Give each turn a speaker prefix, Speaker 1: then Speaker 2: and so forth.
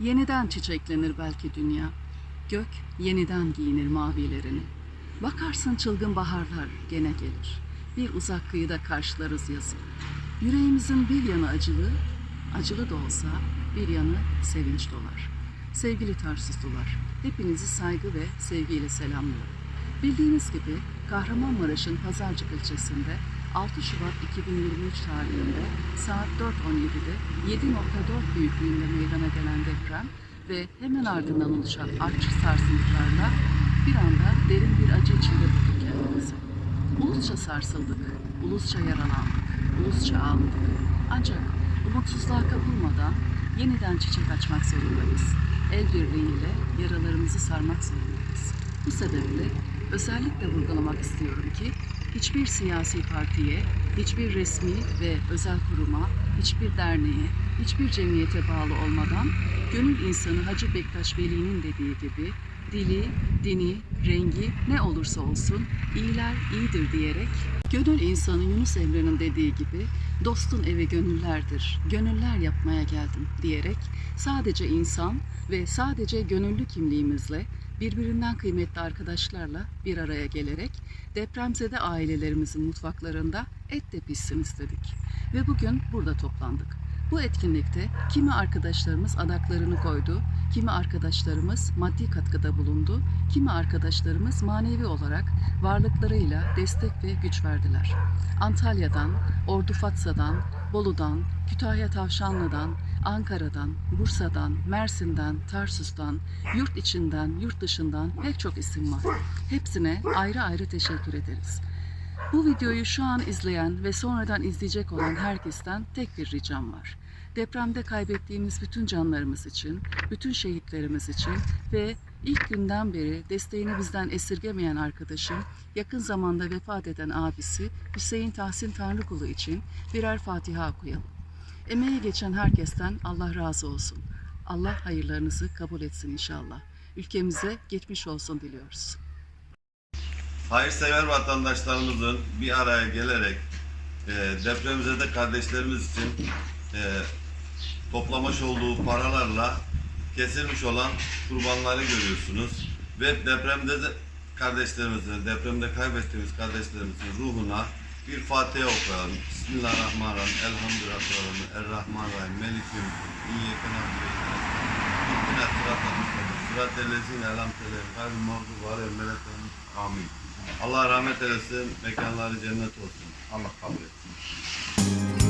Speaker 1: Yeniden çiçeklenir belki dünya. Gök yeniden giyinir mavilerini. Bakarsın çılgın baharlar gene gelir. Bir uzak kıyıda karşılarız yazı. Yüreğimizin bir yanı acılı, acılı da olsa bir yanı sevinç dolar. Sevgili Tarsuzlular, hepinizi saygı ve sevgiyle selamlıyorum. Bildiğiniz gibi Kahramanmaraş'ın Pazarcık ilçesinde 6 Şubat 2023 tarihinde saat 4.17'de 7.4 büyüklüğünde meydana gelen deprem ve hemen ardından oluşan artçı sarsıntılarla bir anda derin bir acı içinde bulduk kendimizi. Ulusça sarsıldık, ulusça yaralandık, ulusça ağladık. Ancak umutsuzluğa kapılmadan yeniden çiçek açmak zorundayız. El birliğiyle yaralarımızı sarmak zorundayız. Bu sebeple özellikle vurgulamak istiyorum ki hiçbir siyasi partiye, hiçbir resmi ve özel kuruma, hiçbir derneğe, hiçbir cemiyete bağlı olmadan gönül insanı Hacı Bektaş Veli'nin dediği gibi dili, dini, rengi ne olursa olsun iyiler iyidir diyerek gönül insanı Yunus Emre'nin dediği gibi dostun evi gönüllerdir, gönüller yapmaya geldim diyerek sadece insan ve sadece gönüllü kimliğimizle birbirinden kıymetli arkadaşlarla bir araya gelerek depremzede ailelerimizin mutfaklarında et de pişsin istedik. Ve bugün burada toplandık. Bu etkinlikte kimi arkadaşlarımız adaklarını koydu, kimi arkadaşlarımız maddi katkıda bulundu, kimi arkadaşlarımız manevi olarak varlıklarıyla destek ve güç verdiler. Antalya'dan, Ordu Fatsa'dan, Bolu'dan, Kütahya Tavşanlı'dan, Ankara'dan, Bursa'dan, Mersin'den, Tarsus'tan, yurt içinden, yurt dışından pek çok isim var. Hepsine ayrı ayrı teşekkür ederiz. Bu videoyu şu an izleyen ve sonradan izleyecek olan herkesten tek bir ricam var. Depremde kaybettiğimiz bütün canlarımız için, bütün şehitlerimiz için ve ilk günden beri desteğini bizden esirgemeyen arkadaşım, yakın zamanda vefat eden abisi Hüseyin Tahsin Tanrıkulu için birer Fatiha okuyalım. Emeği geçen herkesten Allah razı olsun. Allah hayırlarınızı kabul etsin inşallah. Ülkemize geçmiş olsun diliyoruz.
Speaker 2: hayırsever vatandaşlarımızın bir araya gelerek e, depremzede kardeşlerimiz için e, toplamış olduğu paralarla kesilmiş olan kurbanları görüyorsunuz. Ve depremde de kardeşlerimizin, depremde kaybettiğimiz kardeşlerimizin ruhuna bir Fatiha okuyalım. Bismillahirrahmanirrahim. Elhamdülillahirrahmanirrahim. Errahmanirrahim. Meliküm. İyyeke. İhdina sıratal mustakîm. Sıratel lezîne en'amte aleyhim. Gayril mağdûbi aleyhim ve lâddâlîn. Amin. Allah rahmet eylesin. Mekanları cennet olsun. Allah kabul etsin.